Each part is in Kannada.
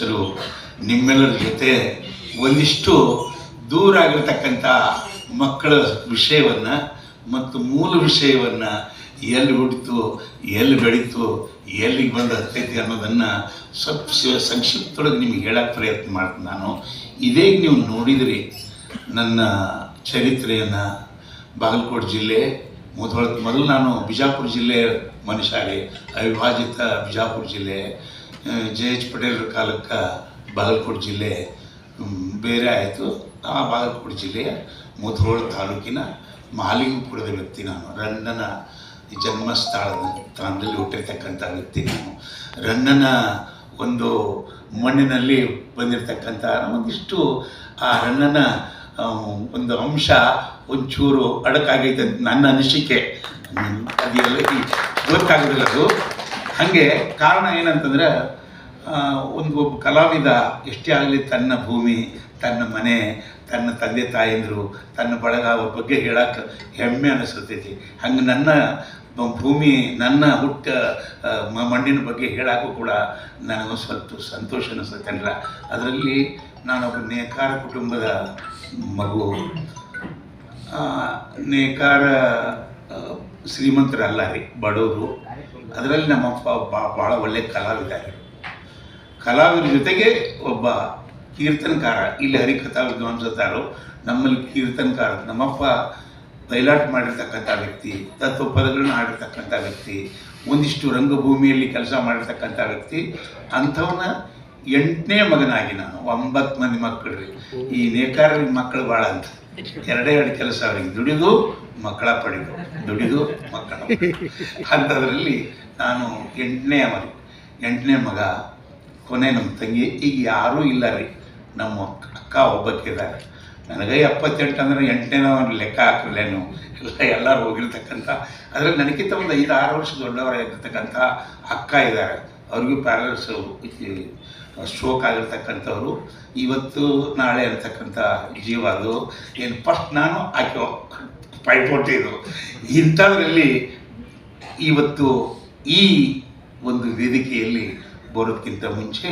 ಅಧ್ಯಕ್ಷರು ನಿಮ್ಮೆಲ್ಲರ ಜೊತೆ ಒಂದಿಷ್ಟು ದೂರ ಆಗಿರ್ತಕ್ಕಂಥ ಮಕ್ಕಳ ವಿಷಯವನ್ನು ಮತ್ತು ಮೂಲ ವಿಷಯವನ್ನು ಎಲ್ಲಿ ಹುಟ್ಟಿತು, ಎಲ್ಲಿ ಬೆಳೀತು, ಎಲ್ಲಿಗೆ ಬಂದು ಹತ್ತೈತಿ ಅನ್ನೋದನ್ನು ಸ್ವಲ್ಪ ಸಂಕ್ಷಿಪ್ತೊಳಗೆ ನಿಮಗೆ ಹೇಳಕ್ಕೆ ಪ್ರಯತ್ನ ಮಾಡ್ತೀನಿ ನಾನು. ಇದೇ ನೀವು ನೋಡಿದ್ರಿ ನನ್ನ ಚರಿತ್ರೆಯನ್ನು ಬಾಗಲಕೋಟೆ ಜಿಲ್ಲೆ, ಮೊದಲ, ಮೊದಲು ನಾನು ಬಿಜಾಪುರ ಜಿಲ್ಲೆ ಮನುಷ್ಯ ಅವಿಭಾಜಿತ ಬಿಜಾಪುರ ಜಿಲ್ಲೆ ಜೆ ಎಚ್ ಪಟೇಲ್ರ ಕಾಲಕ್ಕೆ ಬಾಗಲಕೋಟೆ ಜಿಲ್ಲೆ ಬೇರೆ ಆಯಿತು. ಆ, ಬಾಗಲಕೋಟೆ ಜಿಲ್ಲೆಯ ಮುಧೋಳ ತಾಲೂಕಿನ ಮಾಲಿಂಗಪುರದ ವ್ಯಕ್ತಿ ನಾನು. ರಣ್ಣನ ಜನ್ಮಸ್ಥಳದ ತಾಣದಲ್ಲಿ ಹುಟ್ಟಿರ್ತಕ್ಕಂಥ ವ್ಯಕ್ತಿ ನಾನು. ರಣ್ಣನ ಒಂದು ಮಣ್ಣಿನಲ್ಲಿ ಬಂದಿರತಕ್ಕಂಥ ಒಂದಿಷ್ಟು ಆ ರಣ್ಣನ ಒಂದು ಅಂಶ ಒಂಚೂರು ಅಡಕಾಗೈತೆ ಅಂತ ನನ್ನ ಅನಿಸಿಕೆ. ಅದೆಲ್ಲ ಗೊತ್ತಾಗೋದಿಲ್ಲ ಅದು. ಹಾಗೆ ಕಾರಣ ಏನಂತಂದ್ರೆ ಒಂದು ಒಬ್ಬ ಕಲಾವಿದ ಎಷ್ಟೇ ಆಗಲಿ ತನ್ನ ಭೂಮಿ, ತನ್ನ ಮನೆ, ತನ್ನ ತಂದೆ ತಾಯಿಂದರು, ತನ್ನ ಬಳಗ ಅವ್ರ ಬಗ್ಗೆ ಹೇಳಕ್ಕೆ ಹೆಮ್ಮೆ ಅನಿಸ್ತೈತಿ. ಹಂಗೆ ನನ್ನ ಭೂಮಿ, ನನ್ನ ಹುಟ್ಟ ಮಣ್ಣಿನ ಬಗ್ಗೆ ಹೇಳಕ್ಕೂ ಕೂಡ ನನಗೆ ಸ್ವಲ್ಪ ಸಂತೋಷ ಅನಿಸ್ತೈತಲ್ಲ ಅದರಲ್ಲಿ ನಾನೊಬ್ಬ ನೇಕಾರ ಕುಟುಂಬದ ಮಗು. ನೇಕಾರ ಶ್ರೀಮಂತರಲ್ಲ ರೀ, ಬಡವರು. ಅದರಲ್ಲಿ ನಮ್ಮಪ್ಪ ಭಾಳ ಒಳ್ಳೆ ಕಲಾವಿದ ರೀ ಕಲಾವಿದರ. ಜೊತೆಗೆ ಒಬ್ಬ ಕೀರ್ತನಕಾರ, ಇಲ್ಲಿ ಹರಿಕಥಾ ವಿದ್ವಾಂಸತಾರು ನಮ್ಮಲ್ಲಿ ಕೀರ್ತನಕಾರ, ನಮ್ಮಪ್ಪ ಬಯಲಾಟ ಮಾಡಿರ್ತಕ್ಕಂಥ ವ್ಯಕ್ತಿ ತತ್ವ ಪದಗಳನ್ನ ಆಡಿರ್ತಕ್ಕಂಥ ವ್ಯಕ್ತಿ, ಒಂದಿಷ್ಟು ರಂಗಭೂಮಿಯಲ್ಲಿ ಕೆಲಸ ಮಾಡಿರ್ತಕ್ಕಂಥ ವ್ಯಕ್ತಿ ಅಂಥವನ್ನ ಎಂಟನೇ ಮಗನಾಗಿ ನಾನು, ಒಂಬತ್ತು ಮಂದಿ ಮಕ್ಕಳು ರೀ ಈ ನೇಕಾರ ಮಕ್ಕಳು ಭಾಳ ಅಂತ. ಎರಡೇ ಎರಡು ಕೆಲಸ ಅವರಿಗೆ ದುಡಿದು ಮಕ್ಕಳ ಪಡೆದು, ದುಡಿದು ಮಕ್ಕಳ. ಅಂಥದ್ರಲ್ಲಿ ನಾನು ಎಂಟನೇ ಅವರು ಎಂಟನೇ ಮಗ, ಕೊನೆ ನಮ್ಮ ತಂಗಿ, ಈಗ ಯಾರೂ ಇಲ್ಲ ರೀ. ನಮ್ಮ ಅಕ್ಕ ಒಬ್ಬಕ್ಕಿದ್ದಾರೆ ನನಗೆ ಎಪ್ಪತ್ತೆಂಟು ಅಂದರೆ ಎಂಟನೇ ಲೆಕ್ಕ ಹಾಕಲೇನು ಎಲ್ಲ ಎಲ್ಲರೂ ಹೋಗಿರ್ತಕ್ಕಂಥ ಅದರಲ್ಲಿ ನನಗಿಂತ ಒಂದು ಐದು, ಆರು ವರ್ಷ ದೊಡ್ಡವರಾಗಿರ್ತಕ್ಕಂಥ ಅಕ್ಕ ಇದ್ದಾರೆ. ಅವ್ರಿಗೂ ಪ್ಯಾರಲ್ಸ್ ಸ್ಟ್ರೋಕ್ ಆಗಿರ್ತಕ್ಕಂಥವ್ರು. ಇವತ್ತು ನಾಳೆ ಅಂತಕ್ಕಂಥ ಜೀವ ಅದು. ಏನು ಫಸ್ಟ್ ನಾನು ಆಕೆ ಪೈಪೋಟಿ ಇದು. ಇಂಥದ್ರಲ್ಲಿ ಇವತ್ತು ಈ ಒಂದು ವೇದಿಕೆಯಲ್ಲಿ ಬರೋದಕ್ಕಿಂತ ಮುಂಚೆ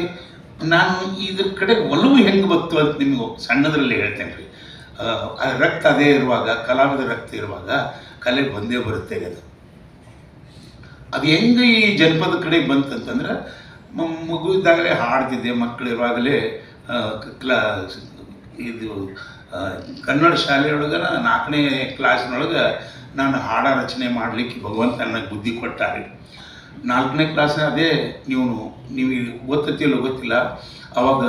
ನಾನು ಇದ್ರ ಕಡೆ ಒಲವು ಹೆಂಗೆ ಬಂತು ಅಂತ ನಿಮಗೆ ಸಣ್ಣದರಲ್ಲಿ ಹೇಳ್ತೇನೆ ರೀ. ರಕ್ತ ಅದೇ ಇರುವಾಗ ಕಲಾವಿದ ರಕ್ತ ಇರುವಾಗ ಕಲೆ ಬಂದೇ ಬರುತ್ತೆ ಅದು. ಅದು ಹೆಂಗೆ ಈ ಜನಪದ ಕಡೆ ಬಂತಂತಂದ್ರೆ ಮಗು ಇದ್ದಾಗಲೇ ಹಾಡ್ತಿದ್ದೆ ಮಕ್ಕಳು ಇರುವಾಗಲೇ ಆ, ಕ- ಕ್ಲಾ ಇದು ಕನ್ನಡ ಶಾಲೆಯೊಳಗೆ ನಾಲ್ಕನೇ ಕ್ಲಾಸ್ನೊಳಗೆ ನಾನು ಹಾಡ ರಚನೆ ಮಾಡಲಿಕ್ಕೆ ಭಗವಂತ ನನಗೆ ಬುದ್ಧಿ ಕೊಟ್ಟಾರೆ. ನಾಲ್ಕನೇ ಕ್ಲಾಸ್ ಅದೇ ನೀವು ನೀವು ಗೊತ್ತತಿಲ್ಲ ಗೊತ್ತಿಲ್ಲ. ಅವಾಗ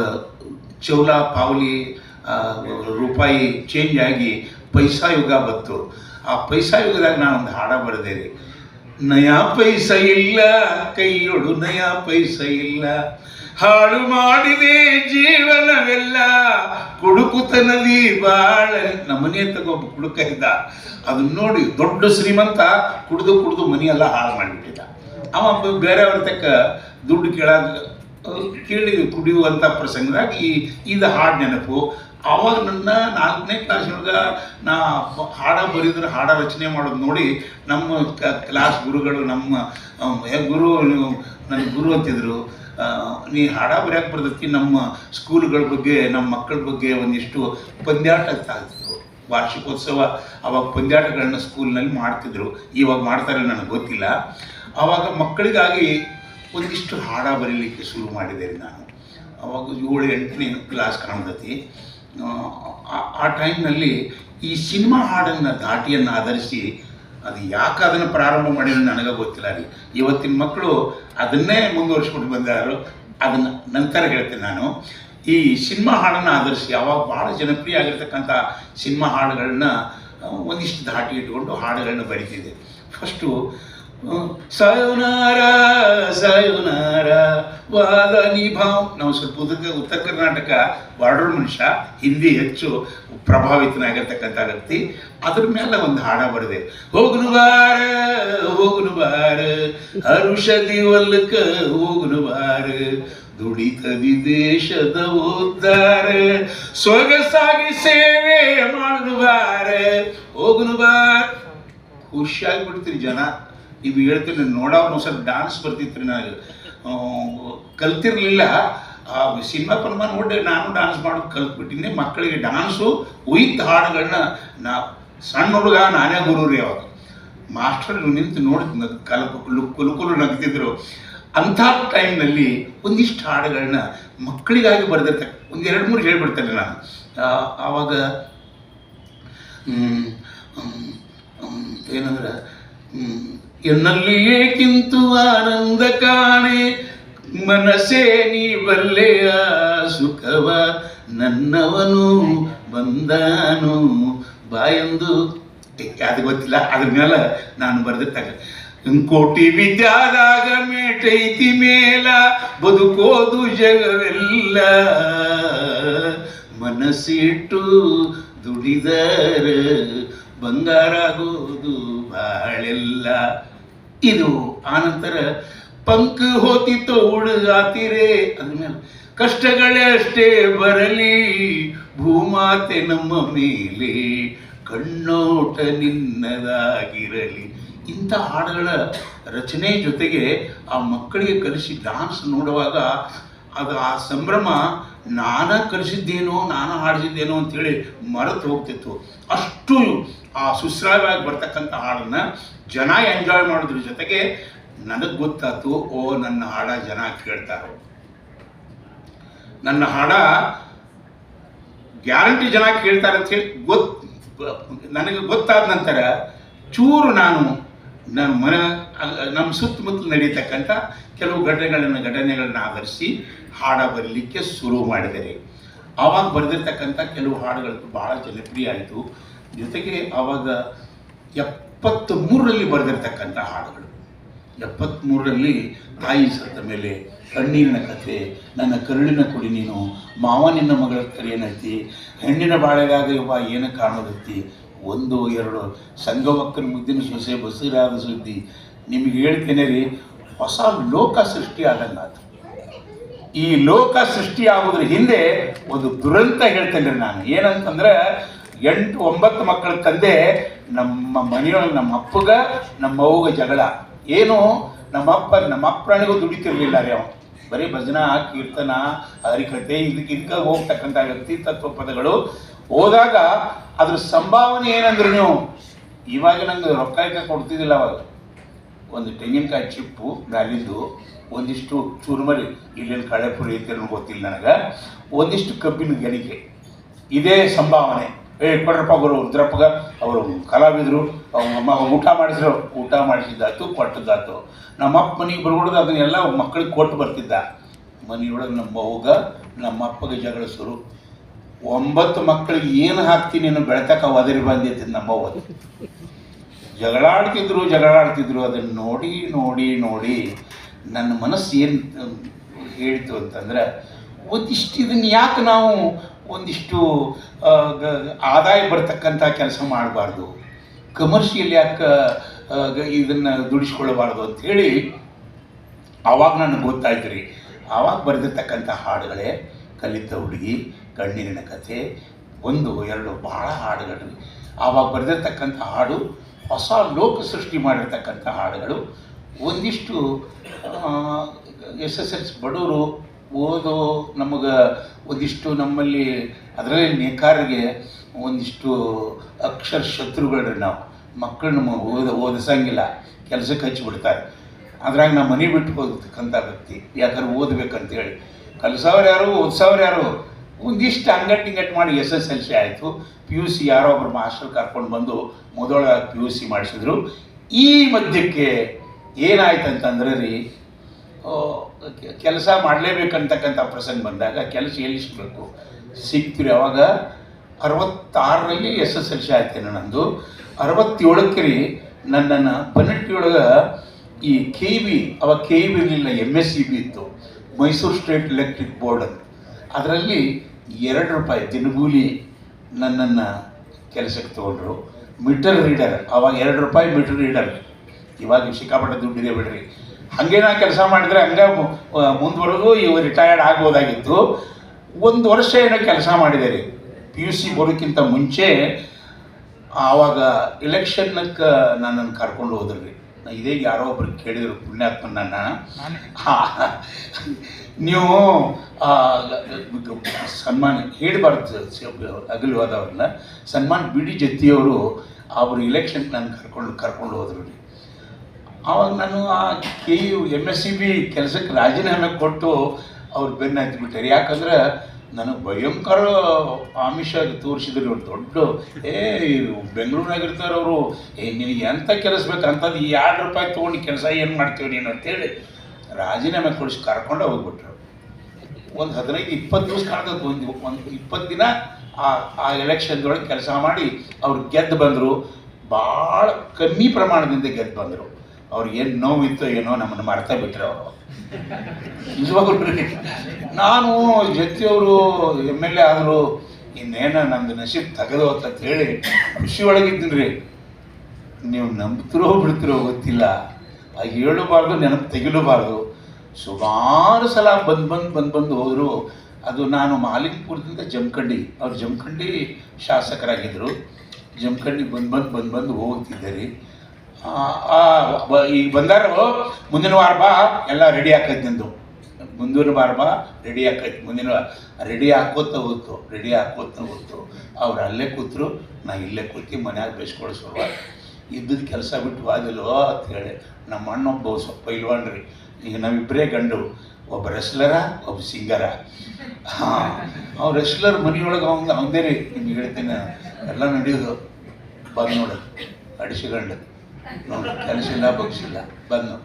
ಚೌಲ, ಪಾವಲಿ ರೂಪಾಯಿ ಚೇಂಜ್ ಆಗಿ ಪೈಸಾ ಯುಗ ಬಂತು. ಆ ಪೈಸಾ ಯುಗದಾಗ ನಾನು ಒಂದು ಹಾಡ ರೀ. ನಯಾ ಪೈಸ ಇಲ್ಲ, ಕೈಯೊಡು ನಯಾ ಪೈಸ ಇಲ್ಲ. ಹಾಳು ಮಾಡಿದೆ ಜೀವನವೆಲ್ಲ ಕುಡುಕುತನದಿ ಬಾಳ ನಮ್ಮನೆ ತಗೊಬ್ಬ ಕುಡುಕ ಇದ್ದ. ಅದನ್ನ ನೋಡಿ ದೊಡ್ಡ ಶ್ರೀಮಂತ ಕುಡಿದು ಕುಡಿದು ಮನೆಯೆಲ್ಲ ಹಾಳು ಮಾಡಿಬಿಟ್ಟಿದ್ದ. ಅವ ಬೇರೆಯವ್ರ ತಕ್ಕ ದುಡ್ಡು ಕೇಳಾಗ ಕೇಳಿ ಕುಡಿಯುವಂಥ ಪ್ರಸಂಗದಾಗ ಈ, ಇದು ಹಾಡು ನೆನಪು. ಅವಾಗ ನನ್ನ ನಾಲ್ಕನೇ ಕ್ಲಾಸ್ನೊಳಗೆ ನಾ ಹಾಡ ಬರೆದ್ರೆ ಹಾಡ ರಚನೆ ಮಾಡೋದು ನೋಡಿ ನಮ್ಮ ಕ್ಲಾಸ್ ಗುರುಗಳು ನಮ್ಮ ಗುರು ನನ್ನ ಗುರು ಅಂತಿದ್ರು. ನೀ ಹಾಡ ಬರೆಯೋಕೆ ಬರ್ತೈತಿ ನಮ್ಮ ಸ್ಕೂಲ್ಗಳ ಬಗ್ಗೆ, ನಮ್ಮ ಮಕ್ಕಳ ಬಗ್ಗೆ ಒಂದಿಷ್ಟು ಪಂದ್ಯಾಟ ಅಂತ ಆಗ್ತಿದ್ವು ವಾರ್ಷಿಕೋತ್ಸವ ಅವಾಗ ಪಂದ್ಯಾಟಗಳನ್ನ ಸ್ಕೂಲ್ನಲ್ಲಿ ಮಾಡ್ತಿದ್ರು. ಇವಾಗ ಮಾಡ್ತಾರೆ ನನಗೆ ಗೊತ್ತಿಲ್ಲ. ಆವಾಗ ಮಕ್ಕಳಿಗಾಗಿ ಒಂದಿಷ್ಟು ಹಾಡ ಬರೀಲಿಕ್ಕೆ ಶುರು ಮಾಡಿದೆ ನಾನು. ಅವಾಗ ಏಳು, ಎಂಟನೇ ಕ್ಲಾಸ್ ಕಾಣ್ತತಿ ಆ- ಟೈಮ್ನಲ್ಲಿ ಈ ಸಿನಿಮಾ ಹಾಡನ್ನ ಧಾಟಿಯನ್ನು ಆಧರಿಸಿ ಅದು ಯಾಕೆ ಅದನ್ನು ಪ್ರಾರಂಭ ಮಾಡಿದ್ರು ನನಗೆ ಗೊತ್ತಿಲ್ಲ ರೀ. ಇವತ್ತಿನ ಮಕ್ಕಳು ಅದನ್ನೇ ಮುಂದುವರಿಸ್ಕೊಂಡು ಬಂದಾರು. ಅದನ್ನು ನಂತರ ಹೇಳ್ತೇನೆ ನಾನು. ಈ ಸಿನಿಮಾ ಹಾಡನ್ನು ಆಧರಿಸಿ ಯಾವಾಗ ಭಾಳ ಜನಪ್ರಿಯ ಆಗಿರ್ತಕ್ಕಂಥ ಸಿನಿಮಾ ಹಾಡುಗಳನ್ನ ಒಂದಿಷ್ಟು ಧಾಟಿ ಇಟ್ಕೊಂಡು ಹಾಡುಗಳನ್ನ ಬರಿತಿದ್ದೆ. ಫಸ್ಟು ಸಾಯೋನಾರ ಸಾಯೋನಾರ ವಾದ ನಿಭಾವ್ ನಾವು ಸ್ವಲ್ಪ ಉತ್ತರ ಉತ್ತರ ಕರ್ನಾಟಕ ಬಾರ್ಡರ್ ಮನುಷ್ಯ, ಹಿಂದಿ ಹೆಚ್ಚು ಪ್ರಭಾವಿತನಾಗಿರ್ತಕ್ಕಂಥ ವ್ಯಕ್ತಿ. ಅದ್ರ ಮೇಲೆ ಒಂದು ಹಾಡ ಬರೆದೆ. ಹೋಗ್ನು ಬಾರ ಹೋಗ್ನು ಬಾರ ಹರುಷದಿ ಹೋಗ್ನು ಬಾರ, ದುಡಿತದಿ ದೇಶದ ಉದ್ದಾರ, ಸೊಗಸಾಗಿ ಸೇವೆ ಮಾಡುನು ಬಾರ, ಹೋಗ್ನು ಬಾರ. ಖುಷಿಯಾಗಿ ಬಿಡ್ತೀರಿ ಜನ. ನೀವು ಹೇಳ್ತೀನಿ ನೋಡೋರು ಸ್ವಲ್ಪ ಡಾನ್ಸ್ ಬರ್ತಿತ್ತು ರೀ ನನಗೆ ಕಲ್ತಿರ್ಲಿಲ್ಲ. ಆ, ಸಿನಿಮಾ ಪ್ರಮಾಣ ನೋಡಿ ನಾನು ಡಾನ್ಸ್ ಮಾಡೋದು ಕಲ್ತ್ಬಿಟ್ಟಿದ್ದೆ ಮಕ್ಕಳಿಗೆ ಡಾನ್ಸು ಉಯಿತ್ ಹಾಡುಗಳನ್ನ ನಾ, ಸಣ್ಣ ಹುಡುಗ ನಾನೇ ಗುರು ರೀ ಅವಾಗ ಮಾಸ್ಟರ್ ನಿಂತು ನೋಡ್ತೀನಿ ಕಲ ಕುಲು ಕುಲು ಕುಲು ನಗ್ತಿದ್ರು. ಅಂಥ ಟೈಮ್ನಲ್ಲಿ ಒಂದಿಷ್ಟು ಹಾಡುಗಳನ್ನ ಮಕ್ಕಳಿಗಾಗಿ ಬರೆದಿರ್ತಕ್ಕ, ಒಂದು ಎರಡು ಮೂರು ಹೇಳ್ಬಿಡ್ತೇನೆ ನಾನು. ಆವಾಗ ಏನಂದ್ರೆ ಹ್ಮ್, ಏಕಿಂತು ಕಿಂತು ಆನಂದ ಕಾಣೆ. ಮನಸ್ಸೇ ನೀ ಬಲ್ಲೆಯ ಸುಖವ. ನನ್ನವನು ಬಂದಾನು ಬಾಯೆಂದು. ಅದು ಗೊತ್ತಿಲ್ಲ ಅದ್ರ ಮೇಲೆ ನಾನು ಬರೆದಿಟ್ಟಾಗ ಕೋಟಿ ಬಿದ್ದಾದಾಗ ಮೇಟೈತಿ ಮೇಲ ಬದುಕೋದು ಜಗವೆಲ್ಲ. ಮನಸ್ಸಿಟ್ಟು ದುಡಿದರ ಬಂಗಾರಾಗೋದು ಬಾಳೆಲ್ಲ. ಇದು ಆನಂತರ ಪಂಕ್ ಹೋತಿತ್ತು ಹುಡುಗಾತಿರೇ ಅದ್ಮೇಲೆ ಕಷ್ಟಗಳೇ ಅಷ್ಟೇ ಬರಲಿ, ಭೂಮಾತೆ ನಮ್ಮ ಮೇಲೆ, ಕಣ್ಣೋಟ ನಿನ್ನದಾಗಿರಲಿ. ಇಂಥ ಹಾಡುಗಳ ರಚನೆ ಜೊತೆಗೆ ಆ ಮಕ್ಕಳಿಗೆ ಕಲಿಸಿ ಡಾನ್ಸ್ ನೋಡುವಾಗ ಅದು ಆ ಸಂಭ್ರಮ ನಾನ ಕಲಿಸಿದ್ದೇನೋ, ನಾನು ಹಾಡಿಸಿದ್ದೇನೋ ಅಂತೇಳಿ ಮರೆತು ಹೋಗ್ತಿತ್ತು. ಅಷ್ಟು ಆ ಸುಸ್ರಾಯವಾಗಿ ಬರ್ತಕ್ಕಂಥ ಹಾಡನ್ನ ಜನ ಎಂಜಾಯ್ ಮಾಡೋದ್ರ ಜೊತೆಗೆ ನನಗೆ ಗೊತ್ತಾಯ್ತು, ಓ ನನ್ನ ಹಾಡ ಜನ ಕೇಳ್ತಾರೆ. ನನ್ನ ಹಾಡ ಗ್ಯಾರಂಟಿ ಜನ ಕೇಳ್ತಾರೆ ಅಂತ ಹೇಳಿ ಗೊತ್, ನನಗೆ ಗೊತ್ತಾದ ನಂತರ ಚೂರು ನಾನು ನಮ್ಮ ಮನ ನಮ್ಮ ಸುತ್ತಮುತ್ತಲು ನಡೀತಕ್ಕಂಥ ಕೆಲವು ಘಟನೆಗಳನ್ನು ಘಟನೆಗಳನ್ನು ಆಧರಿಸಿ ಹಾಡ ಬರಲಿಕ್ಕೆ ಶುರು ಮಾಡಿದರೆ. ಆವಾಗ ಬರೆದಿರ್ತಕ್ಕಂಥ ಕೆಲವು ಹಾಡುಗಳು ಬಹಳ ಜನಪ್ರಿಯ ಆಯಿತು. ಜೊತೆಗೆ ಆವಾಗ ಎಪ್ಪತ್ತು ಮೂರರಲ್ಲಿ ಬರೆದಿರ್ತಕ್ಕಂಥ ಹಾಡುಗಳು. ಎಪ್ಪತ್ತ್ಮೂರರಲ್ಲಿ ತಾಯಿ ಸತ್ತ ಮೇಲೆ ಕಣ್ಣೀರಿನ ಕಥೆ, ನನ್ನ ಕರುಳಿನ ಕುಡಿ ನೀನು, ಮಾವ ನಿನ್ನ ಮಗಳ ಕರೆಯನೈತಿ ಹೆಣ್ಣಿನ ಬಾಳೆಗಾಗ ಇವ ಏನು ಕಾಣೋದೈತಿ, ಒಂದು, ಎರಡು, ಸಂಗಮಕ್ಕನ ಮುದ್ದಿನ ಸೊಸೆ ಬಸಿರಾದ ಸುದ್ದಿ, ನಿಮಗೆ ಹೇಳ್ತೇನೆ ರೀ, ಹೊಸ ಲೋಕ ಸೃಷ್ಟಿ ಆದಂಗಾತು ಈ ಲೋಕ ಸೃಷ್ಟಿ ಆಗೋದ್ರ ಹಿಂದೆ ಒಂದು ದುರಂತ ಹೇಳ್ತೇನೆ ನಾನು. ಏನಂತಂದ್ರೆ, ಎಂಟು, ಒಂಬತ್ತು ಮಕ್ಕಳ ತಂದೆ, ನಮ್ಮ ಮನೆಯೊಳಗೆ ನಮ್ಮ ಅಪ್ಪಗ, ನಮ್ಮ ಅವ್ಗ ಜಗಳ. ಏನು? ನಮ್ಮ ಅಪ್ಪ, ನಮ್ಮ ಅಪ್ಪನಿಗೂ ದುಡಿತಿರ್ಲಿಲ್ಲ ರೀ ಅವ. ಬರೀ ಭಜನಾ, ಕೀರ್ತನ ಹರಿಕತೆ ಇದಕ್ಕೆ ಇದಕ್ಕೆ ಹೋಗ್ತಕ್ಕಂಥ ವ್ಯಕ್ತಿ ತತ್ವ ಪದಗಳು. ಹೋದಾಗ ಅದ್ರ ಸಂಭಾವನೆ ಏನಂದ್ರೆ ನೀವು? ಇವಾಗ ನಂಗೆ ರೊಕ್ಕ ಕೊಡ್ತಿದ್ದಿಲ್ಲ ಅವಾಗ. ಒಂದು ತೆಂಗಿನಕಾಯಿ ಚಿಪ್ಪು ಮ್ಯಾಲಿಂದು ಒಂದಿಷ್ಟು ಚೂರುಮರಿ ಇಲ್ಲಿನ ಕಳೆಪುರಿ ಐತೆ ಗೊತ್ತಿಲ್ಲ ನನಗೆ. ಒಂದಿಷ್ಟು ಕಬ್ಬಿನ ಗಣಿಕೆ. ಇದೇ ಸಂಭಾವನೆ. ಏ, ಕೊಡ್ರಪ್ಪ ಗುರು, ಉದ್ರಪ್ಪಗ, ಅವರು ಕಲಾವಿದರು ಅಮ್ಮ ಊಟ ಮಾಡಿಸಿದ್ರು ಊಟ ಮಾಡಿಸಿದ್ದಾತು ಕೊಟ್ಟದ್ದಾತು ನಮ್ಮ ಅಪ್ಪ ಮನೆಗೆ ಬರ್ಬಿಡೋದು ಅದನ್ನೆಲ್ಲ ಮಕ್ಕಳಿಗೆ ಕೊಟ್ಟು ಬರ್ತಿದ್ದ. ಮನೆಯೊಳಗೆ ನಮ್ಮ ಅವ್ಗ ನಮ್ಮ ಅಪ್ಪಗೆ ಜಗಳ ಒಂಬತ್ತು ಮಕ್ಕಳಿಗೆ ಏನು ಹಾಕ್ತೀನಿ ನೀನು ಬೆಳತಕ್ಕ ಒದರಿ ಬಂದಿತ್ತು ನಮ್ಮವ್ವ ಜಗಳಾಡ್ತಿದ್ರು ಜಗಳಾಡ್ತಿದ್ರು. ಅದನ್ನು ನೋಡಿ ನೋಡಿ ನೋಡಿ. ನನ್ನ ಮನಸ್ಸು ಏನು ಹೇಳ್ತು ಅಂತಂದ್ರೆ ಒಂದಿಷ್ಟು ಇದನ್ನು ಯಾಕೆ ನಾವು ಒಂದಿಷ್ಟು ಆದಾಯ ಬರ್ತಕ್ಕಂಥ ಕೆಲಸ ಮಾಡಬಾರ್ದು? ಕಮರ್ಷಿಯಲ್ ಯಾಕೆ ಇದನ್ನು ದುಡಿಸ್ಕೊಳ್ಬಾರ್ದು? ಅಂಥೇಳಿ ಆವಾಗ ನನಗೆ ಗೊತ್ತಾಯ್ತು ರೀ. ಆವಾಗ ಬರೆದಿರ್ತಕ್ಕಂಥ ಹಾಡುಗಳೇ, ಕಲಿತ ಹುಡುಗಿ, ಕಣ್ಣೀರಿನ ಕಥೆ, ಒಂದು, ಎರಡು ಭಾಳ ಹಾಡುಗಳು. ಆವಾಗ ಬರೆದಿರ್ತಕ್ಕಂಥ ಹಾಡು, ಹೊಸ ಲೋಕ ಸೃಷ್ಟಿ ಮಾಡಿರ್ತಕ್ಕಂಥ ಹಾಡುಗಳು. ಒಂದಿಷ್ಟು ಎಸ್ ಎಸ್ ಎಲ್ ಸಿ ಬಡವರು ಓದೋ ನಮಗೆ ಒಂದಿಷ್ಟು ನಮ್ಮಲ್ಲಿ ಅದರಲ್ಲಿ ನೇಕಾರಿಗೆ ಒಂದಿಷ್ಟು ಅಕ್ಷರ ಶತ್ರುಗಳ್ರಿ ನಾವು. ಮಕ್ಕಳು ನಮ್ಮ ಓದ, ಓದಿಸಂಗಿಲ್ಲ. ಕೆಲಸಕ್ಕೆ ಹಚ್ಚಿಬಿಡ್ತಾರೆ ಅದ್ರಾಗ ನಾ ಮನೆ ಬಿಟ್ಟು ಹೋಗ್ತಕ್ಕಂಥ ವ್ಯಕ್ತಿ. ಯಾಕಂದ್ರೆ ಓದ್ಬೇಕಂತೇಳಿ. ಕಲ್ಸವ್ರು ಯಾರು ಓದಿಸೋರು ಯಾರು? ಒಂದಿಷ್ಟು ಅಂಗಟ್ಟು ಇಂಗಟ್ಟು ಮಾಡಿ ಎಸ್ ಎಸ್ ಎಲ್ ಸಿ ಆಯಿತು. ಪಿ ಯು ಸಿ ಯಾರೋ ಒಬ್ಬರು ಮಾಸ್ಟರ್ ಕರ್ಕೊಂಡು ಬಂದು ಮೊದಲ ಪಿ ಯು ಸಿ ಮಾಡಿಸಿದ್ರು. ಈ ಮಧ್ಯಕ್ಕೆ ಏನಾಯ್ತು ಅಂತಂದ್ರೆ ರೀ ಕೆಲಸ ಮಾಡಲೇಬೇಕಂತಕ್ಕಂಥ ಪ್ರಸಂಗ ಬಂದಾಗ ಕೆಲಸ ಎಲ್ಲಿ ಸಿಗಬೇಕು? ಅವಾಗ ಅರವತ್ತಾರರಲ್ಲಿ ಎಸ್ ಎಸ್ ಎಲ್ ಸಿ ಆಯ್ತೇನೆ ನಂದು. ಅರವತ್ತೇಳಕ್ಕೆ ರೀ ನನ್ನನ್ನು ಬನ್ನಟ್ಟಿಯೊಳಗೆ ಈ ಕೆ ಬಿ ಅವಾಗ ಕೆ ಬಿ ಇರಲಿಲ್ಲ ಎಂ ಎಸ್ ಸಿ ಬಿ ಇತ್ತು. ಮೈಸೂರು ಸ್ಟೇಟ್ ಎಲೆಕ್ಟ್ರಿಕ್ ಬೋರ್ಡ್ ಅಂತ. ಅದರಲ್ಲಿ ಎರಡು ರೂಪಾಯಿ ದಿನಗೂಲಿ ನನ್ನನ್ನು ಕೆಲಸಕ್ಕೆ ತೊಗೊಂಡ್ರು. ಮೀಟರ್ ರೀಡರ್ ಅವಾಗ ಎರಡು ರೂಪಾಯಿ ಮೀಟರ್ ರೀಡರ್ ಇವಾಗ ಸಿಕ್ಕಾಪಟ್ಟೆ ದುಡ್ಡಿದೆ ಬಿಡ್ರಿ ಹಂಗೇನ ಕೆಲಸ ಮಾಡಿದ್ರೆ ಹಂಗೆ ಮುಂದುವರೆದು ಇವು ರಿಟೈರ್ಡ್ ಆಗ್ಬೋದಾಗಿತ್ತು. ಒಂದು ವರ್ಷ ಏನೋ ಕೆಲಸ ಮಾಡಿದೆ ರೀ ಪಿ ಯು ಸಿ ಬರೋಕ್ಕಿಂತ ಮುಂಚೆ ಆವಾಗ ಇಲೆಕ್ಷನ್ನಕ್ಕೆ ನನ್ನನ್ನು ಕರ್ಕೊಂಡು ಹೋದ್ರಿ. ನಾ ಇದೇ ಯಾರೋ ಒಬ್ರು ಕೇಳಿದ್ರು ಹಾಂ. ನೀವು ಸನ್ಮಾನ ಹೇಳಬಾರ್ದು ಅಗಲವಾದವ್ರನ್ನ. ಸನ್ಮಾನ್ ಬಿ ಡಿ ಜತ್ತಿಯವರು ಅವರು ಇಲೆಕ್ಷನ್ ನಾನು ಕರ್ಕೊಂಡು ಕರ್ಕೊಂಡು ಹೋದ್ರು. ರೀ ಆವಾಗ ನಾನು ಆ K U M S C B ಕೆಲಸಕ್ಕೆ ರಾಜೀನಾಮೆ ಕೊಟ್ಟು ಅವ್ರು ಬೆನ್ನು ಹತ್ತಿಬಿಟ್ಟಾರೆ ಯಾಕಂದ್ರೆ ನನಗೆ ಭಯಂಕರ ಆಮಿಷ ತೋರಿಸಿದ್ರು ಇವ್ರು ದೊಡ್ಡ. ಏ ಬೆಂಗಳೂರಾಗ ಇರ್ತಾರೆ ಅವರು. ಏ, ನಿನಗೆ ಎಂಥ ಕೆಲಸ ಬೇಕು ಈ ಎರಡು ರೂಪಾಯಿ ತೊಗೊಂಡು ಕೆಲಸ ಏನು ಮಾಡ್ತೀವಿ ನೀನು ಅಂತೇಳಿ ರಾಜೀನಾಮೆ ಕೊಡಿಸಿ ಕರ್ಕೊಂಡು ಹೋಗ್ಬಿಟ್ರು. ಒಂದು ಹದಿನೈದು, ಇಪ್ಪತ್ತು ದಿವಸ ಕಾಣ್ತದೆ ಒಂದು ಒಂದು ಇಪ್ಪತ್ತು ದಿನ ಆ ಆ ಎಲೆಕ್ಷನ್ದೊಳಗೆ ಕೆಲಸ ಮಾಡಿ ಅವ್ರು ಗೆದ್ದು ಬಂದರು. ಭಾಳ ಕಮ್ಮಿ ಪ್ರಮಾಣದಿಂದ ಗೆದ್ದು ಬಂದರು. ಅವ್ರಿಗೆ ಏನು ನೋವಿತ್ತು ಏನೋ ನಮ್ಮನ್ನು ಮರ್ತ ಬಿಟ್ರೆ ಅವರು. ನಿಜವಾಗ್ಲೂ. ನಾನು ಜೊತೆಯವರು ಎಂ ಎಲ್ ಎ ಆದರು, ಇನ್ನೇನ ನಮ್ದು ನಶೀಬ್ ತೆಗೆದು ಅಂತ ಹೇಳಿ ಖುಷಿ ಒಳಗಿದ್ದೀನಿ ರೀ ನೀವು ನಂಬ್ತಿರೋ ಬಿಡ್ತಿರೋ ಗೊತ್ತಿಲ್ಲ. ಹೇಳಬಾರ್ದು, ನೆನಪು ತೆಗಿಲೂಬಾರ್ದು. ಸುಮಾರು ಸಲ ಬಂದು ಬಂದು ಬಂದು ಬಂದು ಹೋದರು. ಅದು ನಾನು ಮಾಲಿಕ್ಪುರದಿಂದ ಜಮಖಂಡಿ, ಅವ್ರು ಜಮಖಂಡಿ ಶಾಸಕರಾಗಿದ್ದರು ಜಮಖಂಡಿ ಬಂದು ಬಂದು ಬಂದು ಬಂದು ಹೋಗ್ತಿದ್ದೆ ರೀ ಈಗ ಬಂದಾರು ಮುಂದಿನ ವಾರ ಬಾ ಎಲ್ಲ ರೆಡಿ ಆಕೈತೆ ನಿಂದು. ಮುಂದಿನ ವಾರ ಬಾ ರೆಡಿ ಆಕೈತಿ ಮುಂದಿನ ರೆಡಿ ಹಾಕೋತ ಹೋಗ್ತು ರೆಡಿ ಹಾಕೋತ ಹೋಗ್ತು. ಅವ್ರು ಅಲ್ಲೇ ಕೂತರು, ನಾ ಇಲ್ಲೇ ಕೂತಿ ಮನ್ಯಾಗ ಬೇಯಿಸ್ಕೊಳ್ಳೋ ಇದ್ದದ ಕೆಲಸ ಬಿಟ್ಟು ಹೋದಿಲ್ವೋ ಅಂತ ಹೇಳಿ ನಮ್ಮ ಅಣ್ಣೊಬ್ಬ ಸ್ವಲ್ಪ ಇಲ್ವನ್ರಿ ಈಗ ನಾವಿಬ್ಬರೇ ಗಂಡು, ಒಬ್ಬ ರೆಸ್ಲರ ಒಬ್ಬ ಸಿಂಗರ ಹಾಂ ಅವ್ರು ರೆಸ್ಲರ್ ಮನೆಯೊಳಗೆ ಅವಂಗೆ, ಅವಂದೇ ರೀ ನಿಮ್ಗೆ ಹೇಳ್ತೀನಿ. ಎಲ್ಲ ನಡೆಯೋದು ಬಂದು ನೋಡು ಅಡಿಸಿಗಂಡು ಇಲ್ಲ ಬಗ್ಸಿಲ್ಲ ಬಂದು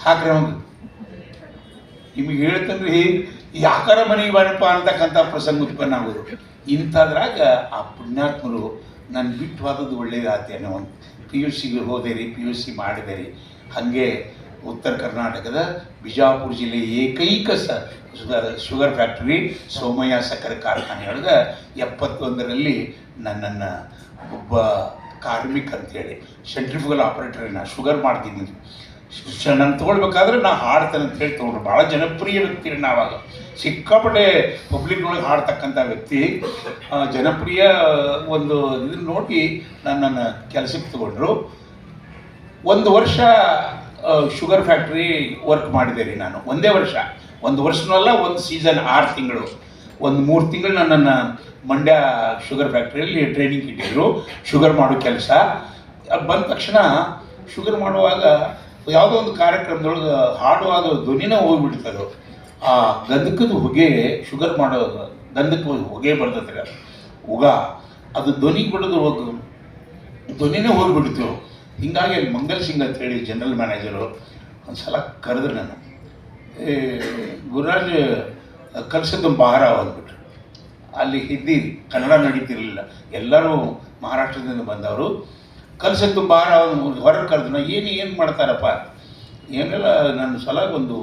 ಹಾಕ್ರೆ ಅವ್ನು ನಿಮಗೆ ಹೇಳ್ತಂದ್ರೆ ಯಾಕಾರ ಮನೆಗೆ ಬಾರಪ್ಪ ಅಂತಕ್ಕಂಥ ಪ್ರಸಂಗ ಉತ್ಪನ್ನ ಆಗೋದು. ಇಂಥದ್ರಾಗ ಆ ಪುಣ್ಯಾತ್ಮರು ನನ್ನ ಬಿಟ್ಟು ಹೋದದ್ದು ಅನ್ನೋ ಒಂದು ಪಿ ಯು ಸಿಗೆ ಹೋದೆ ರೀ, ಪಿ ಯು ಸಿ ಮಾಡಿದೆ ರೀ. ಹಾಗೆ ಉತ್ತರ ಕರ್ನಾಟಕದ ಬಿಜಾಪುರ ಜಿಲ್ಲೆ ಏಕೈಕ ಸ, ಶುಗರ್ ಫ್ಯಾಕ್ಟ್ರಿ ಸೋಮಯ್ಯ ಸಕ್ಕರೆ ಕಾರ್ಖಾನೆಯೊಳಗೆ ಎಪ್ಪತ್ತೊಂದರಲ್ಲಿ ನನ್ನನ್ನು ಒಬ್ಬ ಕಾರ್ಮಿಕ ಅಂತೇಳಿ ಸೆಂಟ್ರಿಫುಗಲ್ ಆಪರೇಟರ್ ನಾ ಶುಗರ್ ಮಾಡ್ತಿದ್ದೀನಿ ನಾನು ತೊಗೊಳ್ಬೇಕಾದ್ರೆ ನಾ ಹಾಡ್ತೇನೆ ಅಂತ ಹೇಳಿ ತೊಗೊಂಡ್ರು. ಭಾಳ ಜನಪ್ರಿಯ ವ್ಯಕ್ತಿ ರೀ ನಾವಾಗ ಸಿಕ್ಕಾಪಟ್ಟೆ ಪಬ್ಲಿಕ್ ಒಳಗೆ ಹಾಡ್ತಕ್ಕಂಥ ವ್ಯಕ್ತಿ. ಜನಪ್ರಿಯ, ಒಂದು ಇದನ್ನು ನೋಡಿ ನನ್ನನ್ನು ಕೆಲಸಕ್ಕೆ ತಗೊಂಡ್ರು. ಒಂದು ವರ್ಷ ಶುಗರ್ ಫ್ಯಾಕ್ಟ್ರಿ ವರ್ಕ್ ಮಾಡಿದೆ ರೀ ನಾನು. ಒಂದೇ ವರ್ಷ. ಒಂದು ವರ್ಷನಲ್ಲ, ಒಂದು ಸೀಸನ್ ಆರು ತಿಂಗಳು. ಒಂದು ಮೂರು ತಿಂಗಳು ನನ್ನನ್ನು ಮಂಡ್ಯ ಶುಗರ್ ಫ್ಯಾಕ್ಟ್ರಿಯಲ್ಲಿ ಟ್ರೈನಿಂಗ್ ಇಟ್ಟಿದ್ರು. ಶುಗರ್ ಮಾಡೋ ಕೆಲಸ. ಬಂದ ತಕ್ಷಣ ಶುಗರ್ ಮಾಡುವಾಗ ಯಾವುದೋ ಒಂದು ಕಾರ್ಯಕ್ರಮದೊಳಗೆ ಹಾಡುವಾಗ ಧ್ವನಿನ ಹೋಗ್ಬಿಡ್ತಾರೆ ಆ ಗಂಧಕದ ಹೊಗೆ ಶುಗರ್ ಮಾಡೋ ಗಂಧಕ ಹೊಗೆ ಬರ್ತದೆ ಉಗ, ಅದು ಧ್ವನಿ ಬಿಡೋದು ಹೋಗ, ಧ್ವನಿನೇ ಹೋಗ್ಬಿಡ್ತು. ಹಿಂಗಾಗಿ ಅಲ್ಲಿ ಮಂಗಲ್ ಸಿಂಗ್ ಅಂತ ಹೇಳಿ ಜನರಲ್ ಮ್ಯಾನೇಜರು ಒಂದು ಸಲ ಕರೆದ್ರು ನಾನು ಏ, ಗುರುರಾಜ್ ಕಲ್ಸದ್ದು ಬಹಾರ ಅಂದ್ಬಿಟ್ರು. ಅಲ್ಲಿ ಹಿಂದಿ ಕನ್ನಡ ನಡೀತಿರಲಿಲ್ಲ. ಎಲ್ಲರೂ ಮಹಾರಾಷ್ಟ್ರದಿಂದ ಬಂದವರು. ಕಲ್ಸದ್ದು ಬಹಾರ ಹೊರಗೆ ಕರೆದು ಏನು ಏನು ಮಾಡ್ತಾರಪ್ಪ? ಏನೆಲ್ಲ ನನ್ನ ಸಲ ಒಂದು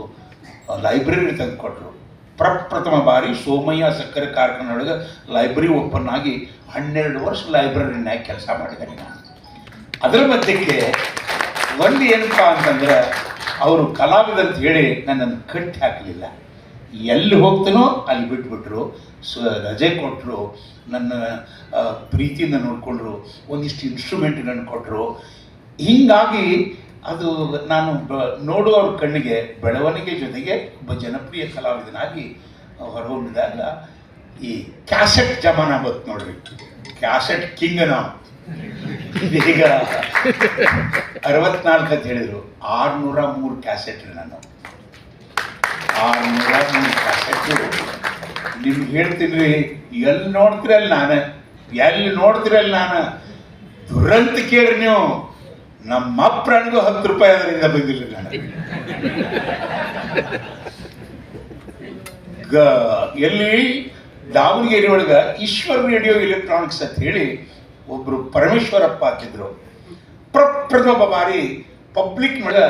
ಲೈಬ್ರರಿ ಕೊಟ್ಟರು ಪ್ರಪ್ರಥಮ ಬಾರಿ ಸೋಮಯ್ಯ ಸಕ್ಕರೆ ಕಾರ್ಖಾನೆಯೊಳಗೆ ಲೈಬ್ರರಿ ಓಪನ್ ಆಗಿ ಹನ್ನೆರಡು ವರ್ಷ ಲೈಬ್ರರಿನಾಗಿ ಕೆಲಸ ಮಾಡಿದ್ದೇನೆ ನಾನು. ಅದರ ಮಧ್ಯಕ್ಕೆ ಒಂದು ಏನಪ್ಪ ಅಂತಂದ್ರೆ, ಅವರು ಕಲಾವಿದ ಅಂತ ಹೇಳಿ ನನ್ನನ್ನು ಕಟ್ಟಿ ಹಾಕಲಿಲ್ಲ. ಎಲ್ಲಿ ಹೋಗ್ತಾನೋ ಅಲ್ಲಿ ಬಿಟ್ಬಿಟ್ರು. ಸ ರಜೆ ಕೊಟ್ಟರು ನನ್ನ ಪ್ರೀತಿಯಿಂದ ನೋಡಿಕೊಂಡ್ರು, ಒಂದಿಷ್ಟು ಇನ್ಸ್ಟ್ರೂಮೆಂಟ್ಗಳನ್ನು ಕೊಟ್ಟರು ಹೀಗಾಗಿ ಅದು ನಾನು ಬ, ನೋಡುವವ್ರ ಕಣ್ಣಿಗೆ, ಬೆಳವಣಿಗೆ ಜೊತೆಗೆ ಒಬ್ಬ ಜನಪ್ರಿಯ ಕಲಾವಿದನಾಗಿ ಹೊರಹೊಮ್ಮಿದಾಗ ಈ ಕ್ಯಾಸೆಟ್ ಜಮಾನ ಬಂತು ನೋಡ್ರಿ. ಕ್ಯಾಸೆಟ್ ಕಿಂಗ್ ನಾವು ಈಗ ಅರವತ್ನಾಲ್ಕು ಅಂತ ಹೇಳಿದರು. ಆರುನೂರ ಮೂರು ಕ್ಯಾಸೆಟ್ ನಾನು ಆರ್ನೂರ ಮೂರು ಕ್ಯಾಸೆಟ್ ನಿಮ್ಗೆ ಹೇಳ್ತೀನಿ ಎಲ್ಲಿ ನೋಡ್ತಿರಲ್ಲ ನಾನು? ಎಲ್ಲಿ ನೋಡ್ತಿರಲ್ಲ ನಾನು? ದುರಂತ ಕೇಳ್ರಿ ನೀವು. ನಮ್ಮ ಅಪ್ಪನಿಗೂ ಹತ್ತು ರೂಪಾಯಿ ಅದರಿಂದ ಬಂದಿಲ್ಲ ನಾನು ಗ, ಎಲ್ಲಿ? ದಾವಣಗೆರೆ ಒಳಗೆ ಈಶ್ವರ್ ರೇಡಿಯೋ ಎಲೆಕ್ಟ್ರಾನಿಕ್ಸ್ ಅಂತ ಹೇಳಿ ಒಬ್ರು ಪರಮೇಶ್ವರಪ್ಪ ಅಂತಿದ್ರು. ಪ್ರಪ್ರಥಮ ಬಾರಿ ಪಬ್ಲಿಕ್ ಮೇಲೆ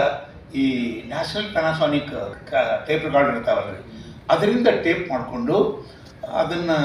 ಈ ನ್ಯಾಷನಲ್ ಪ್ಯಾನಾಸಾನಿಕ್ ಟೇಪ್ ರೆಕಾರ್ಡ್ ಇರ್ತಾವಲ್ಲ ಅದರಿಂದ ಟೇಪ್ ಮಾಡಿಕೊಂಡು ಅದನ್ನು